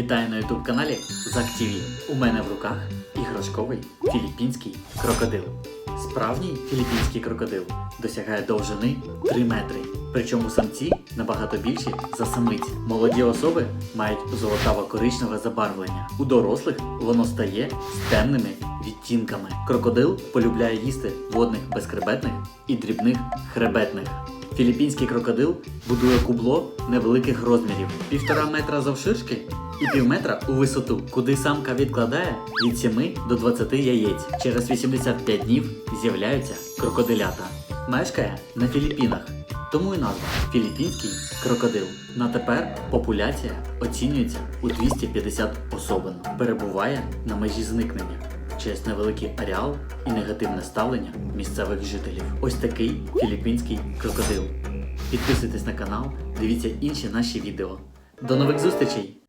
Вітаю на YouTube каналі Зак. У мене в руках іграшковий філіппінський крокодил. Справжній філіппінський крокодил досягає довжини 3 метри. Причому самці набагато більші за самиць. Молоді особи мають золотаво-коричневе забарвлення. У дорослих воно стає з темними відтінками. Крокодил полюбляє їсти водних безхребетних і дрібних хребетних. Філіппінський крокодил будує кубло невеликих розмірів, півтора метра завширшки і пів метра у висоту, куди самка відкладає від 7 до 20 яєць. Через 85 днів з'являються крокодилята. Мешкає на Філіппінах, тому і назва Філіппінський крокодил. На тепер популяція оцінюється у 250 особин, перебуває на межі зникнення через невеликий ареал і негативне ставлення місцевих жителів. Ось такий філіппінський крокодил. Підписуйтесь на канал, дивіться інші наші відео. До нових зустрічей!